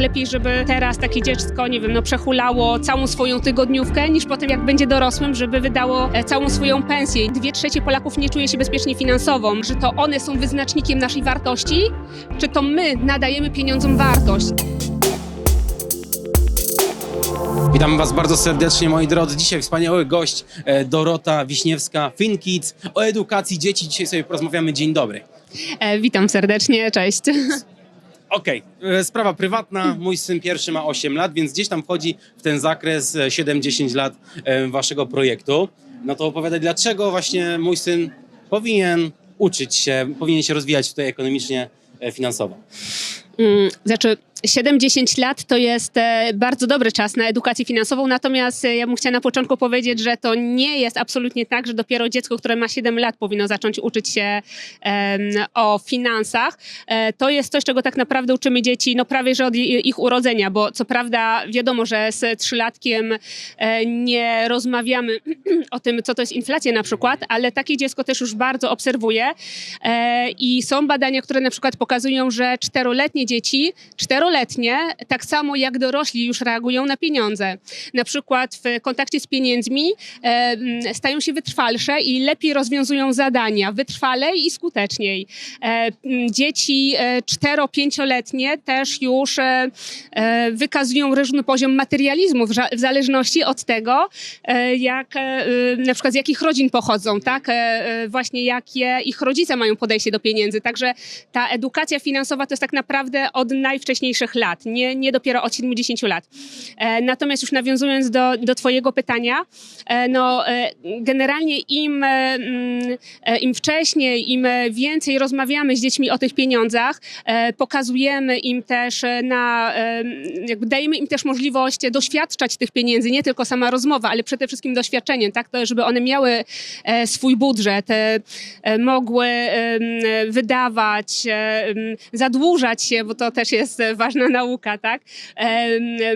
Lepiej, żeby teraz takie dziecko, nie wiem, no przehulało całą swoją tygodniówkę, niż potem jak będzie dorosłym, żeby wydało e, całą swoją pensję. Dwie trzecie Polaków nie czuje się bezpiecznie finansowo. Czy to one są wyznacznikiem naszej wartości, czy to my nadajemy pieniądzom wartość? Witam Was bardzo serdecznie, moi drodzy. Dzisiaj wspaniały gość e, Dorota Wiśniewska, FinKids. O edukacji dzieci dzisiaj sobie porozmawiamy. Dzień dobry. E, witam serdecznie, cześć. Okej, e, sprawa prywatna. Mój syn pierwszy ma 8 lat, więc gdzieś tam wchodzi w ten zakres e, 7-10 lat e, Waszego projektu. No to opowiadaj, dlaczego właśnie mój syn powinien uczyć się, powinien się rozwijać tutaj ekonomicznie, e, finansowo. Mm, Znaczy, 7-10 lat to jest e, bardzo dobry czas na edukację finansową, natomiast e, ja bym chciała na początku powiedzieć, że to nie jest absolutnie tak, że dopiero dziecko, które ma 7 lat powinno zacząć uczyć się o finansach. E, To jest coś, czego tak naprawdę uczymy dzieci no prawie, że od ich urodzenia, bo co prawda wiadomo, że z trzylatkiem nie rozmawiamy o tym, co to jest inflacja na przykład, ale takie dziecko też już bardzo obserwuje i są badania, które na przykład pokazują, że czteroletnie dzieci, czteroletnie, tak samo jak dorośli już reagują na pieniądze. Na przykład w kontakcie z pieniędzmi e, m, stają się wytrwalsze i lepiej rozwiązują zadania, wytrwalej i skuteczniej. E, m, Dzieci e, cztero-pięcioletnie też już e, e, wykazują różny poziom materializmu w w zależności od tego, e, jak e, y, na przykład z jakich rodzin pochodzą, tak? E, e, Właśnie jakie ich rodzice mają podejście do pieniędzy. Także ta edukacja finansowa to jest tak naprawdę od najwcześniejszych lat, nie, nie dopiero od 70 lat. E, Natomiast już nawiązując do, do Twojego pytania, e, no e, generalnie im, mm, im wcześniej, im więcej rozmawiamy z dziećmi o tych pieniądzach, pokazujemy im też na, jakby dajemy im też możliwość doświadczać tych pieniędzy, nie tylko sama rozmowa, ale przede wszystkim doświadczeniem, tak, to żeby one miały swój budżet, mogły wydawać, zadłużać się, bo to też jest e, ważna nauka, tak,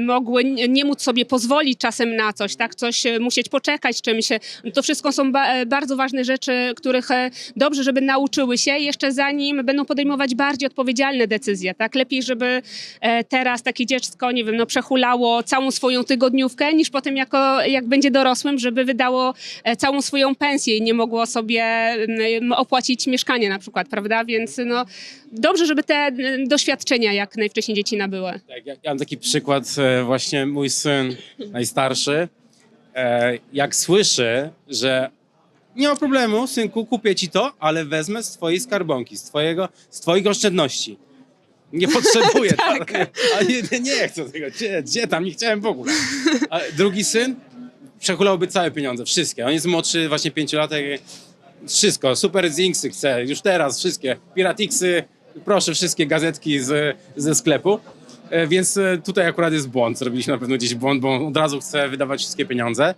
mogły nie móc sobie pozwolić czasem na coś, tak, coś e, musieć poczekać czymś. To wszystko są e, bardzo ważne rzeczy, których e, dobrze, żeby nauczyły się jeszcze zanim będą podejmować bardziej odpowiedzialne decyzje, tak, lepiej, żeby teraz takie dziecko, nie wiem, no przehulało całą swoją tygodniówkę, niż potem jako, jak będzie dorosłym, żeby wydało całą swoją pensję i nie mogło sobie opłacić mieszkania na przykład, prawda? Więc no, dobrze, żeby te doświadczenia jak najwcześniej dzieci nabyły. Tak, ja, ja mam taki przykład, e, właśnie mój syn najstarszy, e, jak słyszy, że nie ma problemu, synku, kupię ci to, ale wezmę z twojej skarbonki, z, twojego, z twoich oszczędności. Nie potrzebuję, tak. a nie, nie chcę tego, gdzie, gdzie tam, nie chciałem w ogóle. A drugi syn przechulałby całe pieniądze, wszystkie. On jest młodszy, właśnie pięciolatek, wszystko, super Zinksy chce, już teraz wszystkie, Piratixy, proszę wszystkie gazetki z, ze sklepu. E, Więc e, tutaj akurat jest błąd, zrobiliśmy na pewno gdzieś błąd, bo od razu chce wydawać wszystkie pieniądze.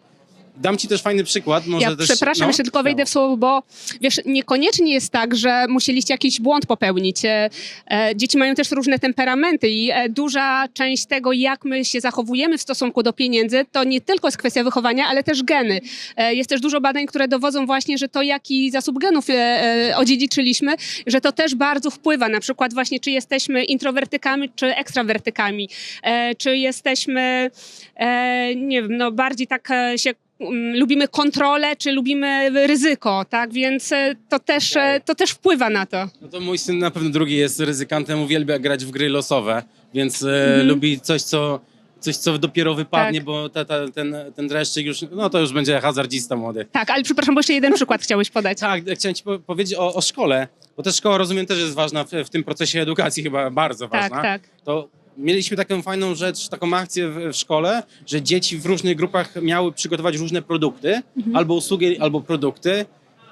Dam ci też fajny przykład, może Ja też... przepraszam, no, jeszcze tylko wejdę w słowo, bo wiesz, niekoniecznie jest tak, że musieliście jakiś błąd popełnić. E, e, dzieci mają też różne temperamenty i e, duża część tego, jak my się zachowujemy w stosunku do pieniędzy, to nie tylko jest kwestia wychowania, ale też geny. E, jest też dużo badań, które dowodzą właśnie, że to jaki zasób genów e, e, odziedziczyliśmy, że to też bardzo wpływa. Na przykład właśnie, czy jesteśmy introwertykami, czy ekstrawertykami. E, czy jesteśmy, e, nie wiem, no bardziej tak e, się lubimy kontrolę, czy lubimy ryzyko, tak? Więc e, to też, e, to też wpływa na to. No to mój syn na pewno drugi jest ryzykantem, uwielbia grać w gry losowe, więc e, Mhm. lubi coś, co, coś, co dopiero wypadnie, Tak. bo ta, ta, ten, ten dreszczyk już, no to już będzie hazardzista młody. Tak, ale przepraszam, bo jeszcze jeden przykład chciałeś podać. Tak, chciałem ci po- powiedzieć o, o szkole, bo też szkoła, rozumiem, też jest ważna w, w tym procesie edukacji, chyba bardzo Tak, ważna. tak. To mieliśmy taką fajną rzecz, taką akcję w, w szkole, że dzieci w różnych grupach miały przygotować różne produkty, Mhm. albo usługi, albo produkty.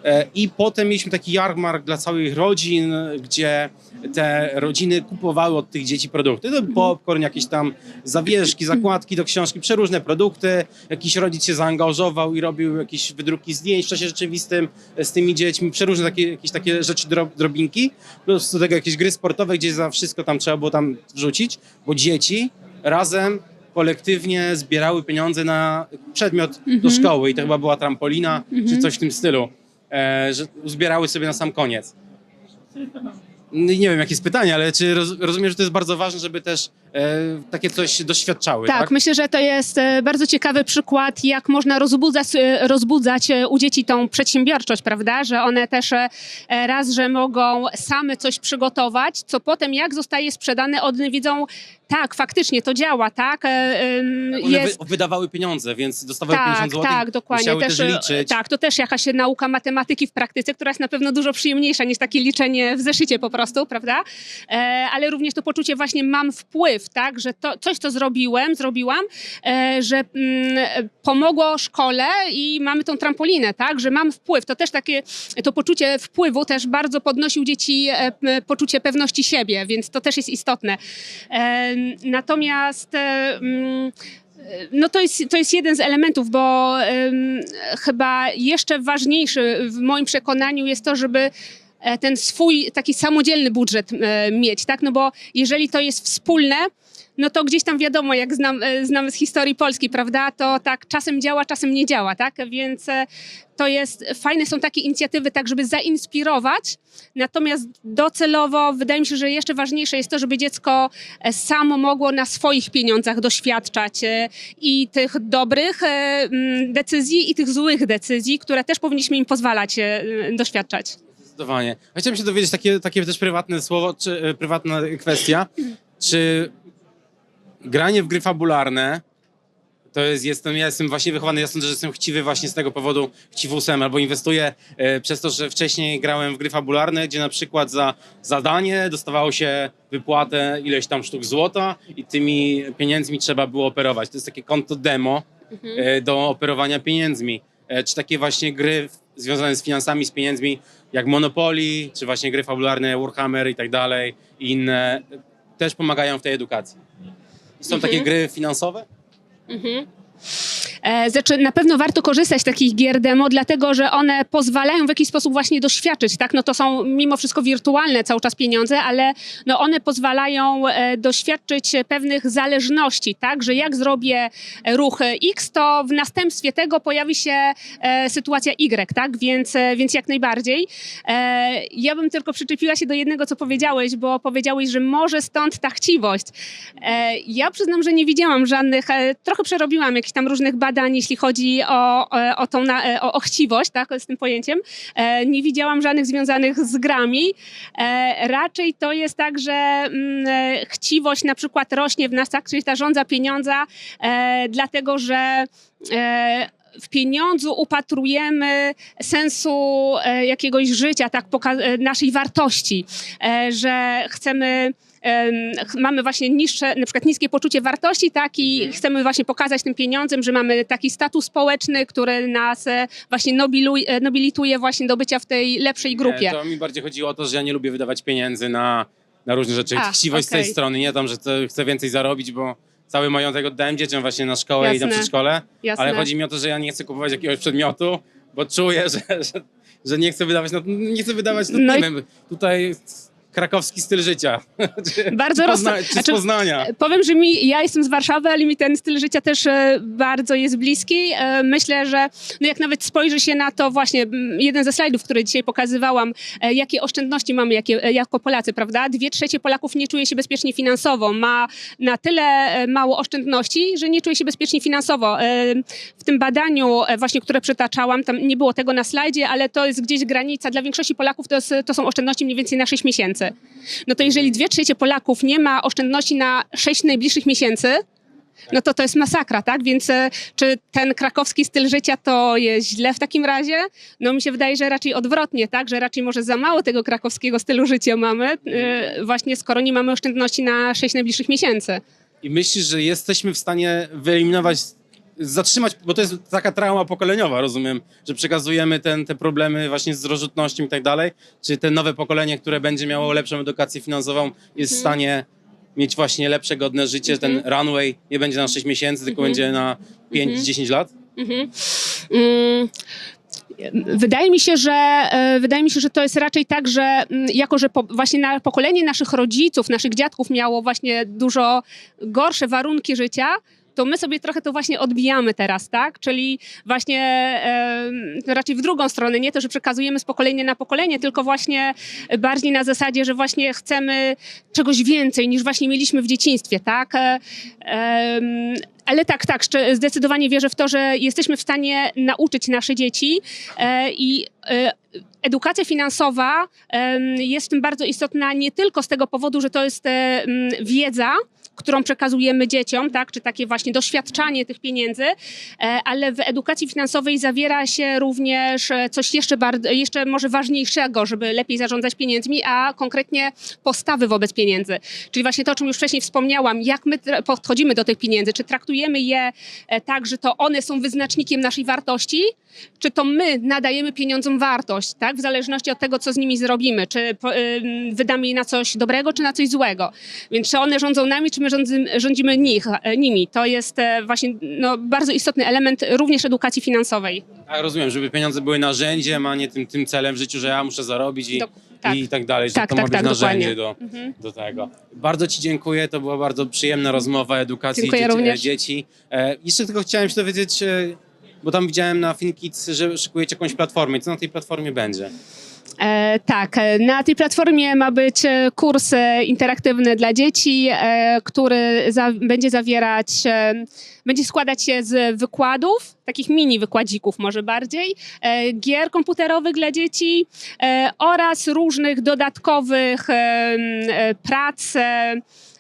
E, I potem mieliśmy taki jarmark dla całych rodzin, gdzie te rodziny kupowały od tych dzieci produkty. To Mhm. popcorn, jakieś tam zawieszki, zakładki do książki, przeróżne produkty. Jakiś rodzic się zaangażował i robił jakieś wydruki zdjęć w czasie rzeczywistym z tymi dziećmi, przeróżne takie, jakieś takie rzeczy, dro- drobinki. Plus do tego jakieś gry sportowe, gdzie za wszystko tam trzeba było tam wrzucić, bo dzieci razem kolektywnie zbierały pieniądze na przedmiot do szkoły i to chyba była trampolina czy coś w tym stylu, że zbierały sobie na sam koniec. Nie wiem, jakie jest pytanie, ale czy roz, rozumiem, że to jest bardzo ważne, żeby też e, takie coś doświadczały, Tak, tak? myślę, że to jest e, bardzo ciekawy przykład, jak można rozbudzać, e, rozbudzać e, u dzieci tą przedsiębiorczość, prawda? Że one też e, e, raz, że mogą same coś przygotować, co potem jak zostaje sprzedane, one widzą, tak, faktycznie to działa, tak? E, One jest... wy, wydawały pieniądze, więc dostawały Tak, 50 zł. tak, dokładnie. Też, e, liczyć. Tak, to też jakaś nauka matematyki w praktyce, która jest na pewno dużo przyjemniejsza niż takie liczenie w zeszycie po prostu, prawda? E, ale również to poczucie właśnie mam wpływ, tak, że to coś, co zrobiłem, zrobiłam, e, że mm, pomogło szkole i mamy tą trampolinę, tak, że mam wpływ. To też takie, to poczucie wpływu też bardzo podnosi u dzieci e, poczucie pewności siebie, więc to też jest istotne. E, natomiast mm, no to jest, to jest jeden z elementów, bo chyba jeszcze ważniejszy w moim przekonaniu jest to, żeby ten swój taki samodzielny budżet e, mieć, tak? No bo jeżeli to jest wspólne, no to gdzieś tam wiadomo, jak znam, e, znamy z historii Polski, prawda, to tak czasem działa, czasem nie działa, tak? Więc e, to jest, fajne są takie inicjatywy, tak żeby zainspirować, natomiast docelowo wydaje mi się, że jeszcze ważniejsze jest to, żeby dziecko e, samo mogło na swoich pieniądzach doświadczać e, i tych dobrych e, decyzji i tych złych decyzji, które też powinniśmy im pozwalać e, doświadczać. Zdecydowanie. A Chciałem się dowiedzieć takie, takie też prywatne słowo, czy e, prywatna kwestia. Czy granie w gry fabularne to jest, jestem, ja jestem właśnie wychowany, ja sądzę, że jestem chciwy właśnie z tego powodu, chciwusem, albo inwestuję e, przez to, że wcześniej grałem w gry fabularne, gdzie na przykład za zadanie dostawało się wypłatę ileś tam sztuk złota i tymi pieniędzmi trzeba było operować. To jest takie konto demo e, do operowania pieniędzmi. E, czy takie właśnie gry związane z finansami, z pieniędzmi, jak Monopoly, czy właśnie gry fabularne, Warhammer i tak dalej, i inne, też pomagają w tej edukacji. Są takie gry finansowe? E, Znaczy, na pewno warto korzystać z takich gier demo, dlatego że one pozwalają w jakiś sposób właśnie doświadczyć, tak? No to są mimo wszystko wirtualne cały czas pieniądze, ale no one pozwalają e, doświadczyć pewnych zależności, tak? Że jak zrobię ruch X, to w następstwie tego pojawi się e, sytuacja Y, tak? Więc, e, więc jak najbardziej. E, ja bym tylko przyczepiła się do jednego, co powiedziałeś, bo powiedziałeś, że może stąd ta chciwość. E, ja przyznam, że nie widziałam żadnych, e, trochę przerobiłam jakichś tam różnych badań, jeśli chodzi o, e, o tą e, o, o chciwość, tak, z tym pojęciem. E, nie widziałam żadnych związanych z grami. Raczej to jest tak, że mm, chciwość na przykład rośnie w nas, tak, czyli ta żądza pieniądza, dlatego że w pieniądzu upatrujemy sensu jakiegoś życia, tak, naszej wartości, że chcemy em, ch- mamy właśnie niższe, na przykład niskie poczucie wartości, tak, i chcemy właśnie pokazać tym pieniądzem, że mamy taki status społeczny, który nas e, właśnie e, nobilituje właśnie do bycia w tej lepszej grupie. Nie, to mi bardziej chodziło o to, że ja nie lubię wydawać pieniędzy na, na różne rzeczy. A, Chciwość z tej strony, nie tam, że chcę więcej zarobić, bo cały majątek oddałem dzieciom właśnie na szkołę i na Jasne. przedszkole, Jasne. ale chodzi mi o to, że ja nie chcę kupować jakiegoś przedmiotu, bo czuję, że, że, że nie chcę wydawać na, nie chcę wydawać No i- nie wiem, tutaj krakowski styl życia. Czy- Bardzo rozsa- Pozna- czy z znaczy- Poznania. Powiem, że mi, ja jestem z Warszawy, ale mi ten styl życia też e, bardzo jest bliski. E, myślę, że no jak nawet spojrzy się na to właśnie, m, jeden ze slajdów, który dzisiaj pokazywałam, e, jakie oszczędności mamy jakie, e, jako Polacy, prawda? Dwie trzecie Polaków nie czuje się bezpiecznie finansowo, ma na tyle e, mało oszczędności, że nie czuje się bezpiecznie finansowo. E, w tym badaniu e, właśnie, które przytaczałam, tam nie było tego na slajdzie, ale to jest gdzieś granica. Dla większości Polaków to, jest, to są oszczędności mniej więcej na 6 miesięcy. No to jeżeli dwie trzecie Polaków nie ma oszczędności na 6 najbliższych miesięcy, no to to jest masakra, tak? Więc e, czy ten krakowski styl życia to jest źle w takim razie? No mi się wydaje, że raczej odwrotnie, tak? Że raczej może za mało tego krakowskiego stylu życia mamy, e, właśnie skoro nie mamy oszczędności na 6 najbliższych miesięcy. I myślisz, że jesteśmy w stanie wyeliminować, zatrzymać, bo to jest taka trauma pokoleniowa, rozumiem, że przekazujemy ten, te problemy właśnie z rozrzutnością i tak dalej. Czy te nowe pokolenie, które będzie miało lepszą edukację finansową, jest w stanie mieć właśnie lepsze, godne życie, ten runway nie będzie na 6 miesięcy, tylko będzie na 5-10 lat? Mhm. Mm, Wydaje mi się, że e, wydaje mi się, że to jest raczej tak, że mm, jako, że po, właśnie na pokolenie naszych rodziców, naszych dziadków miało właśnie dużo gorsze warunki życia, to my sobie trochę to właśnie odbijamy teraz, tak? Czyli właśnie e, raczej w drugą stronę, nie to, że przekazujemy z pokolenia na pokolenie, tylko właśnie bardziej na zasadzie, że właśnie chcemy czegoś więcej niż właśnie mieliśmy w dzieciństwie, tak? E, em, ale tak, tak, zdecydowanie wierzę w to, że jesteśmy w stanie nauczyć nasze dzieci e, i e, edukacja finansowa jest w tym bardzo istotna nie tylko z tego powodu, że to jest e, wiedza, którą przekazujemy dzieciom, tak, czy takie właśnie doświadczanie tych pieniędzy, e, ale w edukacji finansowej zawiera się również e, coś jeszcze, bardzo, jeszcze może ważniejszego, żeby lepiej zarządzać pieniędzmi, a konkretnie postawy wobec pieniędzy. Czyli właśnie to, o czym już wcześniej wspomniałam, jak my podchodzimy do tych pieniędzy, czy traktujemy je e, tak, że to one są wyznacznikiem naszej wartości, czy to my nadajemy pieniądzom wartość, tak? W zależności od tego, co z nimi zrobimy. Czy wydamy je na coś dobrego, czy na coś złego. Więc czy one rządzą nami, czy my rządzimy, rządzimy nich, e, nimi. To jest e, właśnie no, bardzo istotny element również edukacji finansowej. Tak, rozumiem, żeby pieniądze były narzędziem, a nie tym, tym celem w życiu, że ja muszę zarobić i, Dok- tak. i tak dalej, że Tak, to tak, ma być tak, narzędzie do, do tego. Bardzo Ci dziękuję, to była bardzo przyjemna rozmowa edukacji dzieci, również. dzieci. E, jeszcze tylko chciałem się dowiedzieć, e, bo tam widziałem na FinKids, że szykujecie jakąś platformę. Co na tej platformie będzie? E, tak, e, na tej platformie ma być e, kurs interaktywny dla dzieci, który za, będzie zawierać, będzie składać się z wykładów, takich mini wykładzików może bardziej, e, gier komputerowych dla dzieci e, oraz różnych dodatkowych e, prac.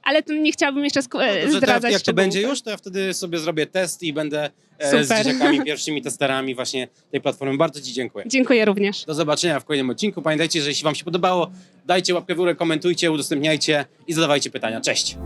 Ale to nie chciałabym jeszcze e, Że to jak, zdradzać to będzie już, to ja wtedy sobie zrobię test i będę e, z Super. dzieciakami pierwszymi testerami właśnie tej platformy. Bardzo Ci dziękuję. Dziękuję również. Do zobaczenia w kolejnym odcinku. Pamiętajcie, że jeśli Wam się podobało, dajcie łapkę w górę, komentujcie, udostępniajcie i zadawajcie pytania. Cześć!